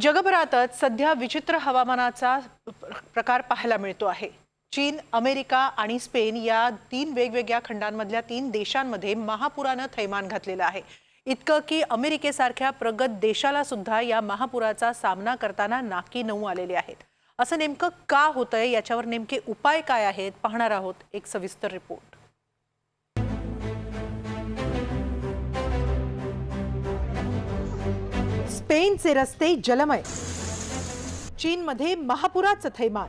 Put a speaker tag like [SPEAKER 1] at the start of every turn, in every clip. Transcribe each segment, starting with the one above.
[SPEAKER 1] जगभरातच सध्या विचित्र हवामानाचा प्रकार पाहायला मिळतो आहे. चीन अमेरिका आणि स्पेन या तीन वेगवेगळ्या खंडांमधल्या तीन देशांमध्ये महापुरानं थैमान घातलेलं आहे. इतकं की अमेरिकेसारख्या प्रगत देशाला सुद्धा या महापुराचा सामना करताना नाकी नऊ आलेले आहेत. असं नेमकं का होतंय? याच्यावर नेमके उपाय काय आहेत? पाहणार आहोत एक सविस्तर रिपोर्ट. स्पेनचे रस्ते जलमय. चीनमध्ये महापुराचं थैमान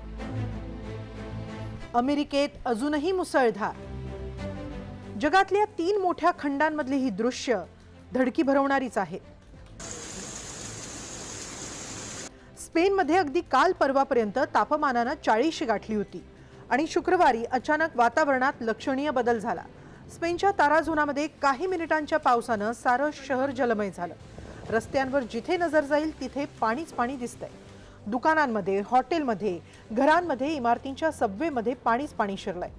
[SPEAKER 1] अमेरिकेत अजूनही मुसळधार. जगातल्या तीन मोठ्या खंडांमधली ही दृश्य धडकी भरवणारीच आहेत स्पेनमध्ये अगदी काल परवापर्यंत तापमानानं चाळीसशी गाठली होती आणि शुक्रवारी अचानक वातावरणात लक्षणीय बदल झाला. स्पेनच्या ताराझोनामध्ये काही मिनिटांच्या पावसानं सारं शहर जलमय झालं. रस्त्यांवर जिथे नजर जाईल तिथे पाणीच पाणी दिसतंय. दुकानांमध्ये हॉटेलमध्ये घरांमध्ये इमारतींच्या सबवेमध्ये पाणीच पाणी शिरलंय.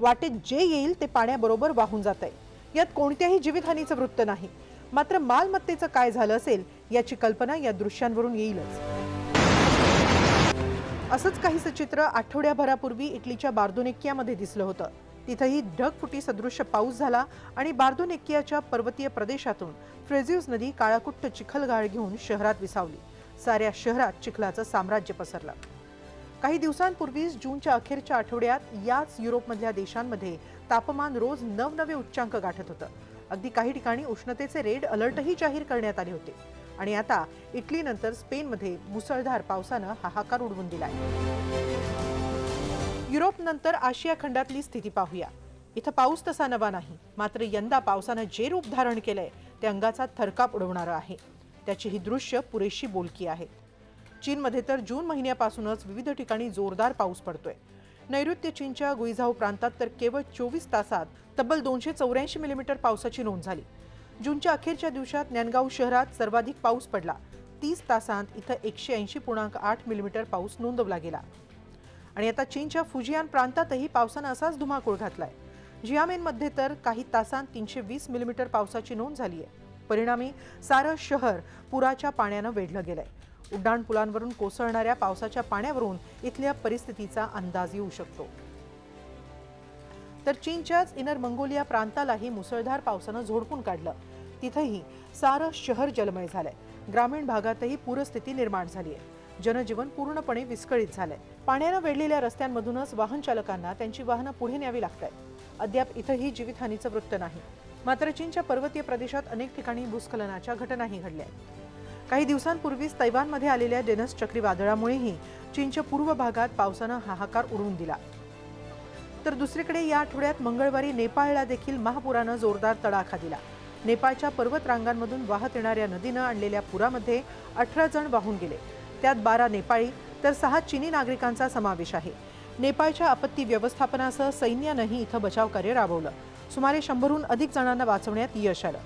[SPEAKER 1] वाटेत जे येईल ते पाण्याबरोबर वाहून जात आहे यात कोणत्याही जीवितहानीचं वृत्त नाही. मात्र मालमत्तेचं काय झालं असेल याची कल्पना या दृश्यांवरून येईलच. असंच काहीसं चित्र आठवड्याभरापूर्वी इटलीच्या बार्दोनेक्कियामध्ये दिसलं होतं. तिथंही ढगफुटी सदृश्य पाऊस झाला आणि बार्दोनेकियाच्या पर्वतीय प्रदेशातून फ्रेझ्यूस नदी काळाकुट्ट चिखलगाळ घेऊन शहरात विसावली. साऱ्या शहरात चिखलाचं साम्राज्य पसरलं. काही दिवसांपूर्वीच जूनच्या अखेरच्या आठवड्यात याच युरोपमधल्या देशांमध्ये तापमान रोज नवनवे उच्चांक गाठत होतं. अगदी काही ठिकाणी उष्णतेचे रेड अलर्टही जाहीर करण्यात आले होते. आणि आता इटलीनंतर स्पेनमध्ये मुसळधार पावसानं हाहाकार उडवून दिलाय. युरोपनंतर आशिया खंडातली स्थिती पाहूया. इथं पाऊस तसा नवा नाही मात्र यंदा पावसानं जे रूप धारण केलंय ते अंगाचा थरकाप उडवणारं आहे. त्याची ही दृश्य पुरेशी बोलकी आहेत. चीनमध्ये तर जून महिन्यापासूनच विविध ठिकाणी जोरदार पाऊस पडतोय. नैऋत्य चीनच्या गुईझाऊ प्रांतात तर केवळ चोवीस तासात तब्बल दोनशे चौऱ्याऐंशी मिलीमीटर पावसाची नोंद झाली. जूनच्या अखेरच्या दिवसात ज्ञानगाव शहरात सर्वाधिक पाऊस पडला. तीस तासांत इथं एकशे ऐंशी पूर्णांक आठ मिलीमीटर पाऊस नोंदवला गेला. आणि आता चीनच्या फुजियान प्रांतातही पावसानं असाच धुमाकूळ घातलाय. जियामेनमध्ये तर काही तासांत तीनशे वीस मिलीमीटर पावसाची नोंद झाली आहे. परिणामी सारं शहर पुराच्या पाण्यानं वेढलं गेलंय. उड्डाणपुलांवरून कोसळणाऱ्या पावसाच्या पाण्यावरून इथल्या परिस्थितीचा अंदाज येऊ शकतो. तर चीनच्याच इनर मंगोलिया प्रांतालाही मुसळधार पावसानं झोडपून काढलं. तिथंही सारं शहर जलमय झालंय. ग्रामीण भागातही पूरस्थिती निर्माण झाली आहे. जनजीवन पूर्णपणे विस्कळीत झालंय. पाण्यानं वेढलेल्या रस्त्यांमधूनच वाहन चालकांना त्यांची वाहनं पुढे न्यावी लागत आहेत अद्याप इथंही जीवितहानीचं वृत्त नाही. मात्र चीनच्या पर्वतीय प्रदेशात अनेक ठिकाणी भूस्खलनाच्या घटनाही घडल्या आहेत काही दिवसांपूर्वीच तैवानमध्ये आलेल्या डेनस चक्रीवादळामुळेही चीनच्या पूर्व भागात पावसानं हाहाकार उडवून दिला. तर दुसरीकडे या आठवड्यात मंगळवारी नेपाळला देखील महापुरानं जोरदार तडाखा दिला. नेपाळच्या पर्वत रांगांमधून वाहत येणाऱ्या नदीनं आणलेल्या पुरामध्ये अठरा जण वाहून गेले. त्यात बारा नेपाळी तर सहा चिनी नागरिकांचा समावेश आहे. नेपाळच्या आपत्ती व्यवस्थापनासह सैन्यानंही इथं बचावकार्य राबवलं. सुमारे शंभरहून अधिक जणांना वाचवण्यात यश आलं.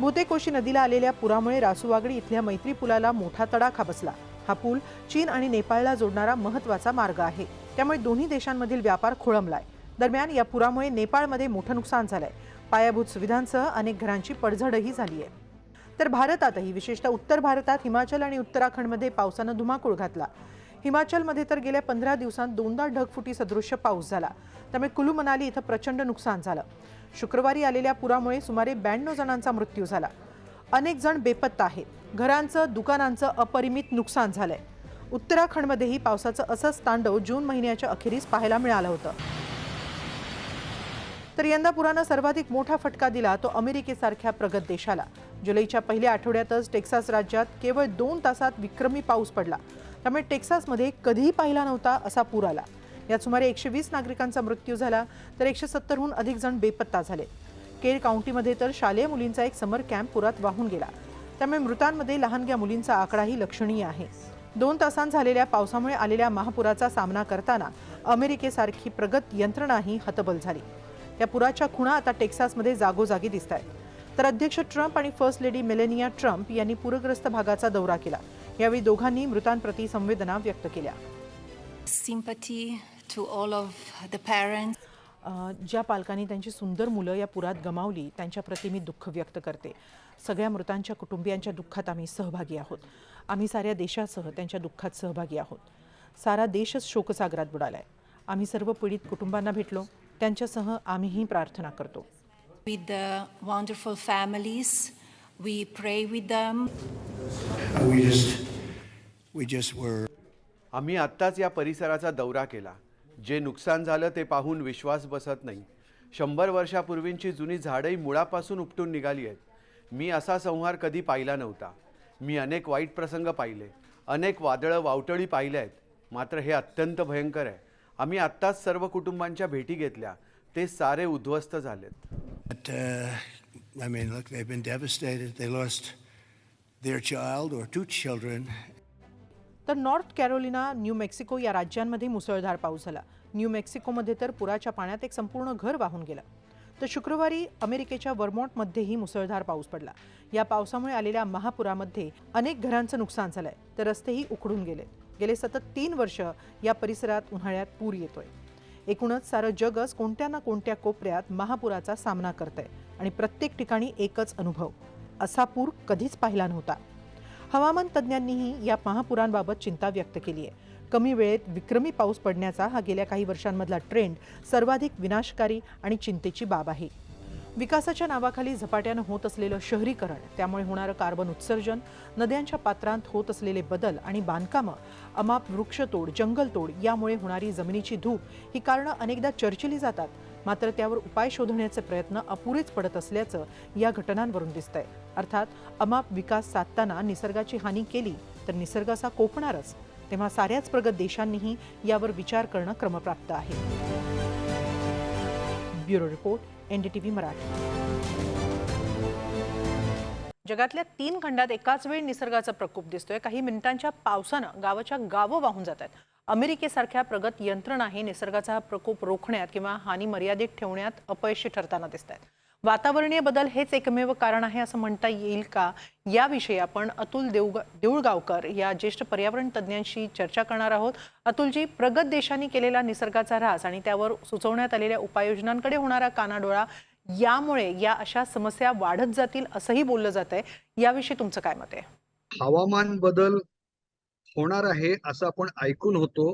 [SPEAKER 1] भूतेकोशी नदीला आलेल्या पुरामुळे रासुवागडी इथल्या मैत्री पुलाला मोठा तडाखा बसला. हा पूल चीन आणि नेपाळला जोडणारा महत्त्वाचा मार्ग आहे. त्यामुळे दोन्ही देशांमधील व्यापार खोळंबलाय. दरम्यान या पुरामुळे नेपाळमध्ये मोठं नुकसान झालंय. पायाभूत सुविधांसह अनेक घरांची पडझडही झाली आहे तर भारतातही विशेषतः उत्तर भारतात हिमाचल आणि उत्तराखंडमध्ये पावसानं धुमाकूळ घातला. हिमाचलमध्ये तर गेल्या पंधरा दिवसांत दोनदा ढगफुटी सदृश्य पाऊस झाला. त्यामुळे कुलू मनाली इथं प्रचंड नुकसान झालं. शुक्रवारी आलेल्या पुरामुळे सुमारे ब्याण्णव जणांचा मृत्यू झाला. अनेक जण बेपत्ता आहेत. घरांचं दुकानांचं अपरिमित नुकसान झालंय. उत्तराखंडमध्येही पावसाचं असंच तांडव जून महिन्याच्या अखेरीस पाहायला मिळालं होतं. तर यंदा पुरानं सर्वाधिक मोठा फटका दिला तो अमेरिकेसारख्या प्रगत देशाला. जुलैच्या पहिल्या आठवड्यातच टेक्सास राज्यात केवळ दोन तासात विक्रमी पाऊस पडला. त्यामुळे टेक्सासमध्ये कधीही पाहिला नव्हता असा पूर आला. यात सुमारे एकशे वीस नागरिकांचा मृत्यू झाला तर एकशे सत्तरहून अधिक जण बेपत्ता झाले. केर काउंटीमध्ये तर शालेय मुलींचा एक समर कॅम्प पुरात वाहून गेला. त्यामुळे मृतांमध्ये लहानग्या मुलींचा आकडाही लक्षणीय आहे. दोन तासांत झालेल्या पावसामुळे आलेल्या महापुराचा सामना करताना अमेरिकेसारखी प्रगत यंत्रणाही हतबल झाली. त्या पुराच्या खुणा आता टेक्सासमध्ये जागोजागी दिसत आहेत तर अध्यक्ष ट्रम्प आणि फर्स्ट लेडी मेलेनिया ट्रम्प यांनी पूरग्रस्त भागाचा दौरा केला. यावेळी दोघांनी मृतांप्रती संवेदना व्यक्त केल्या.
[SPEAKER 2] Of the parents.
[SPEAKER 1] अ, ज्या पालकांनी त्यांची सुंदर मुलं या पुरात गमावली त्यांच्याप्रती मी दुःख व्यक्त करते. सगळ्या मृतांच्या कुटुंबियांच्या दुःखात आम्ही सहभागी आहोत. आम्ही साऱ्या देशासह त्यांच्या दुःखात सहभागी आहोत. सारा देशच शोकसागरात बुडालाय. आम्ही सर्व पीडित कुटुंबांना भेटलो. त्यांच्यासह आम्हीही प्रार्थना करतो.
[SPEAKER 2] With the wonderful families. We pray with them.
[SPEAKER 3] We just, we just were.
[SPEAKER 4] आम्ही आत्ताच या परिसराचा दौरा केला. जे नुकसान झालं ते पाहून विश्वास बसत नाही. शंभर वर्षापूर्वींची जुनी झाडंही मुळापासून उपटून निघाली आहेत. मी असा संहार कधी पाहिला नव्हता. मी अनेक वाईट प्रसंग पाहिले. अनेक वादळं वावटळी पाहिल्या आहेत. मात्र हे अत्यंत भयंकर आहे. आम्ही आत्ताच सर्व कुटुंबांच्या भेटी घेतल्या. ते सारे उद्ध्वस्त झालेत.
[SPEAKER 3] But, uh, I mean, look, they've been devastated. They lost their child or two children.
[SPEAKER 1] तर नॉर्थ कॅरोलिना न्यू मेक्सिको या राज्यांमध्ये मुसळधार पाऊस झाला. न्यू मेक्सिकोमध्ये तर पुराच्या पाण्यात एक संपूर्ण घर वाहून गेलं. तर शुक्रवारी अमेरिकेच्या वर्मॉन्टमध्येही मुसळधार पाऊस पडला. या पावसामुळे आलेल्या महापुरामध्ये अनेक घरांचं नुकसान झालंय. तर रस्तेही उखडून गेले गेले सतत तीन वर्ष या परिसरात उन्हाळ्यात पूर येतोय. एकूणच सारं जगच कोणत्या ना कोणत्या कोपऱ्यात महापुराचा सामना करतंय. आणि प्रत्येक ठिकाणी एकच अनुभव. असा पूर कधीच पाहिला नव्हता. हवामान तज्ज्ञांनीही या महापुरांबाबत चिंता व्यक्त केली आहे कमी वेळेत विक्रमी पाऊस पडण्याचा हा गेल्या काही वर्षांमधला ट्रेंड सर्वाधिक विनाशकारी आणि चिंतेची बाब आहे. विकासाच्या नावाखाली झपाट्यानं होत असलेलं शहरीकरण त्यामुळे होणारं कार्बन उत्सर्जन नद्यांच्या पात्रांत होत असलेले बदल आणि बांधकामं अमाप वृक्षतोड जंगलतोड यामुळे होणारी जमिनीची धूप ही कारणं अनेकदा चर्चिली जातात. मात्र त्यावर उपाय शोधण्याचे प्रयत्न अपुरेच पडत असल्याचं या घटनांवरून दिसतंय. अर्थात अमाप विकास साधताना निसर्गाची हानी केली तर निसर्ग असा कोपणारच तेव्हा साऱ्याच प्रगत देशांनीही यावर विचार करणं क्रमप्राप्त आहे. Bureau report NDTV Marathi. जगातल्या तीन खंडात एकाच वेळी निसर्गाचा प्रकोप दिसतोय. काही मिनिटांच्या पावसानं गावाच्या गावं वाहून जात आहेत अमेरिकेसारख्या प्रगत यंत्रणाही निसर्गाचा प्रकोप रोखण्यात किंवा हानी मर्यादित ठेवण्यात अपयशी ठरताना दिसत आहेत वातावरणीय बदल हेच एकमेव कारण आहे असं म्हणता येईल का? याविषयी आपण अतुल देऊगा देऊळगावकर या ज्येष्ठ पर्यावरण तज्ज्ञांशी चर्चा करणार आहोत. अतुलजी प्रगत देशांनी केलेला निसर्गाचा ऱ्हास आणि त्यावर सुचवण्यात आलेल्या उपाययोजनांकडे होणारा कानाडोळा यामुळे या अशा समस्या वाढत जातील असंही बोललं जात आहे याविषयी तुमचं काय मत आहे?
[SPEAKER 5] हवामान बदल होणार आहे असं आपण ऐकून होतो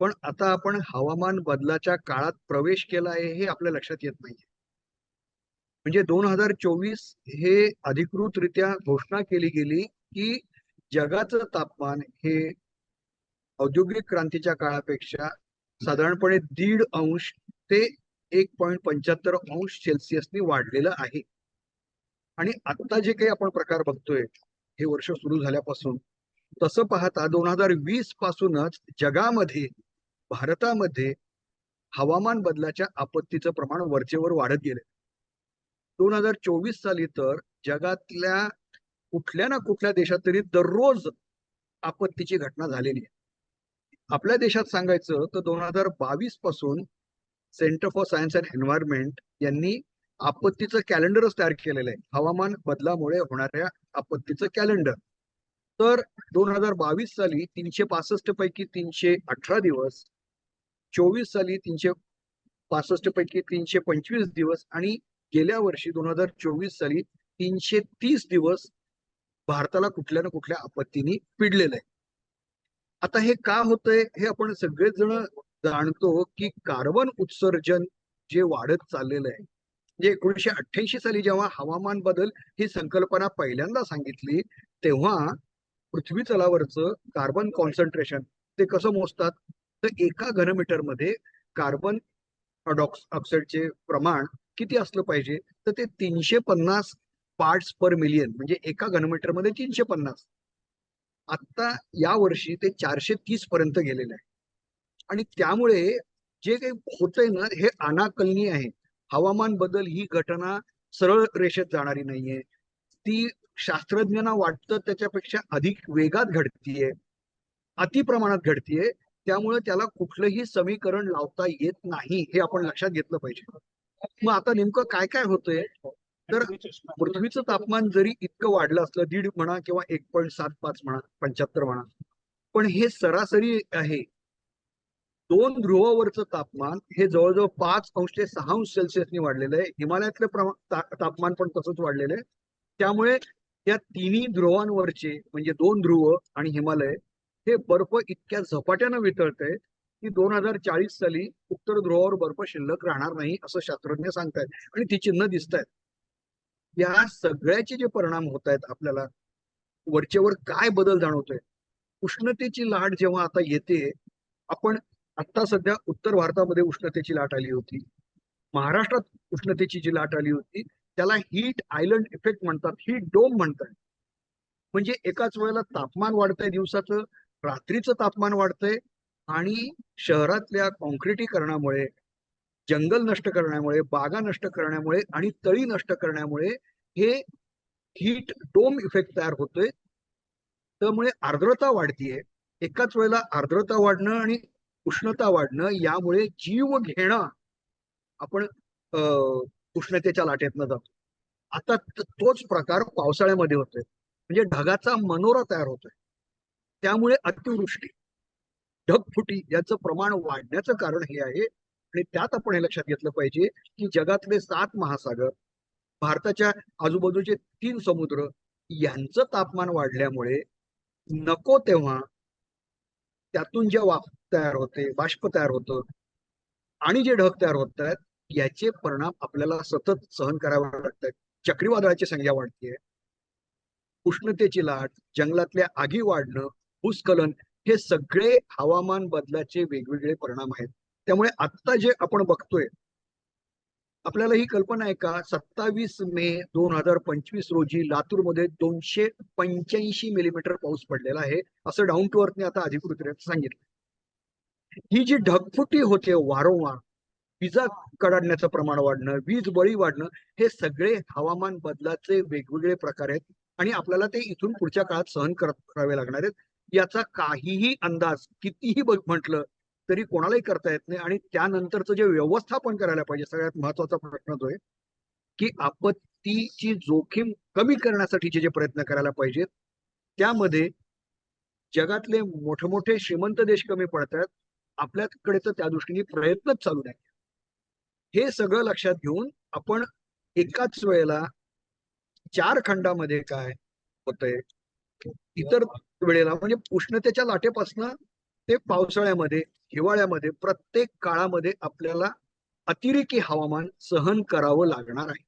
[SPEAKER 5] पण आता आपण हवामान बदलाच्या काळात प्रवेश केला आहे हे आपल्या लक्षात येत नाहीये. म्हणजे दोन हजार चोवीस हे अधिकृतरित्या घोषणा केली गेली की जगाचं तापमान हे औद्योगिक क्रांतीच्या काळापेक्षा साधारणपणे दीड अंश ते एक पॉईंट पंच्याहत्तर अंश सेल्सिअसनी वाढलेलं आहे. आणि आता जे काही आपण प्रकार बघतोय हे वर्ष सुरू झाल्यापासून तसं पाहता दोन हजार वीस पासूनच जगामध्ये भारतामध्ये हवामान बदलाच्या आपत्तीचं प्रमाण वरचेवर वाढत गेले दोन हजार चोवीस साली तर जगातल्या कुठल्या ना कुठल्या देशात तरी दररोज आपत्तीची घटना झालेली आहे. आपल्या देशात सांगायचं तर दोन हजार बावीसपासून centre for science and environment यांनी आपत्तीचं कॅलेंडरच तयार केलेलं आहे. हवामान बदलामुळे होणाऱ्या आपत्तीचं कॅलेंडर. तर दोन हजार बावीस साली तीनशे पासष्ट पैकी तीनशे अठरा दिवस चोवीस साली तीनशे पासष्ट पैकी तीनशे पंचवीस दिवस आणि गेल्या वर्षी दोन हजार चोवीस साली तीनशे तीस दिवस भारताला कुठल्या ना कुठल्या आपत्तीने पिडलेलं आहे. आता हे का होतंय हे आपण सगळेच जण जाणतो की कार्बन उत्सर्जन जे वाढत चाललेलं आहे म्हणजे एकोणीशे अठ्ठ्याऐंशी साली जेव्हा हवामान बदल ही संकल्पना पहिल्यांदा सांगितली तेव्हा पृथ्वी तलावरचं कार्बन कॉन्सन्ट्रेशन ते कसं मोजतात? तर एका घनमीटरमध्ये कार्बन ऑक्साईडचे प्रमाण किती असलं पाहिजे? तर ते तीनशे पन्नास पार्ट्स पर मिलियन म्हणजे एका घनमीटरमध्ये तीनशे पन्नास आता या वर्षी ते चारशे तीस पर्यंत गेलेले आहे. आणि त्यामुळे जे काही होतंय ना हे अनाकलनीय आहे. हवामान बदल ही घटना सरळ रेषेत जाणारी नाहीये. ती शास्त्रज्ञांना वाटतं त्याच्यापेक्षा अधिक वेगात घडतीये अति प्रमाणात घडतीये. त्यामुळे त्याला कुठलंही समीकरण लावता येत नाही हे आपण लक्षात घेतलं पाहिजे. मग आता नेमकं काय काय होतंय? तर पृथ्वीचं तापमान जरी इतकं वाढलं असलं दीड म्हणा किंवा एक पॉईंट सात पाच म्हणा पंच्याहत्तर म्हणा पण हे सरासरी आहे. दोन ध्रुवावरचं तापमान हे जवळजवळ पाच अंश ते सहा अंश सेल्सिअसनी वाढलेलं आहे. हिमालयातलं तापमान पण तसंच वाढलेलं आहे. त्यामुळे या तिन्ही ध्रुवांवरचे म्हणजे दोन ध्रुव आणि हिमालय हे बर्फ इतक्या झपाट्यानं वितळतंय की दोन हजार चाळीस साली उत्तर ध्रुवावर बर्फ शिल्लक राहणार नाही असं शास्त्रज्ञ सांगतायत. आणि ती चिन्ह दिसत आहेत या सगळ्याचे जे परिणाम होत आहेत आपल्याला वरचेवर काय बदल जाणवतोय? उष्णतेची लाट जेव्हा आता येते आपण आता सध्या उत्तर भारतामध्ये उष्णतेची लाट आली होती. महाराष्ट्रात उष्णतेची जी लाट आली होती त्याला हीट आयलंड इफेक्ट म्हणतात हीट डोम म्हणतात. म्हणजे एकाच वेळेला तापमान वाढतंय दिवसाचं रात्रीचं तापमान वाढतंय आणि शहरातल्या कॉन्क्रिटीकरणामुळे जंगल नष्ट करण्यामुळे बागा नष्ट करण्यामुळे आणि तळी नष्ट करण्यामुळे हे हीट डोम इफेक्ट तयार होतोय. त्यामुळे आर्द्रता वाढतीये. एकाच वेळेला आर्द्रता वाढणं आणि उष्णता वाढणं यामुळे जीव घेणं आपण उष्णतेच्या लाटेतनं जातो. आता तोच प्रकार पावसाळ्यामध्ये होतोय. म्हणजे ढगाचा मनोरा तयार होतोय. त्यामुळे अतिवृष्टी. ढगफुटी याचं प्रमाण वाढण्याचं कारण हे आहे. आणि त्यात आपण हे लक्षात घेतलं पाहिजे की जगातले सात महासागर भारताच्या आजूबाजूचे तीन समुद्र यांचं तापमान वाढल्यामुळे नको तेव्हा त्यातून जे वाफ तयार होते बाष्प तयार होतं आणि जे ढग तयार होत आहेत याचे परिणाम आपल्याला सतत सहन करावे लागत आहेत चक्रीवादळाची संख्या वाढतीये. उष्णतेची लाट जंगलातल्या आगी वाढणं भूस्खलन हे सगळे हवामान बदलाचे वेगवेगळे परिणाम आहेत. त्यामुळे आत्ता जे आपण बघतोय आपल्याला ही कल्पना आहे का सत्तावीस मे दोन हजार पंचवीस रोजी लातूरमध्ये दोनशे पंच्याऐंशी मिलीमीटर पाऊस पडलेला आहे असं डाऊन टू अर्थने आता अधिकृत सांगितलं ही जी ढगफुटी होते वारंवार विजा कडाडण्याचं प्रमाण वाढणं वीज बळी वाढणं हे सगळे हवामान बदलाचे वेगवेगळे प्रकार आहेत आणि आपल्याला ते इथून पुढच्या काळात सहन करत करावे लागणार आहेत. याचा काहीही अंदाज कितीही बघ म्हटलं तरी कोणालाही करता येत नाही. आणि त्यानंतरचं जे व्यवस्थापन करायला पाहिजे सगळ्यात महत्त्वाचा प्रश्न तो आहे की आपत्तीची जोखीम कमी करण्यासाठीचे जे प्रयत्न करायला पाहिजेत त्यामध्ये जगातले मोठे मोठे श्रीमंत देश कमी पडतात. आपल्याकडे तर त्या दृष्टीने प्रयत्नच चालू नाही. हे सगळं लक्षात घेऊन आपण एकाच वेळेला चार खंडामध्ये काय होतंय? इतर वेळेला. म्हणजे उष्णतेच्या लाटेपासनं ते पावसाळ्यामध्ये हिवाळ्यामध्ये प्रत्येक काळामध्ये आपल्याला अतिरेकी हवामान सहन करावं लागणार आहे.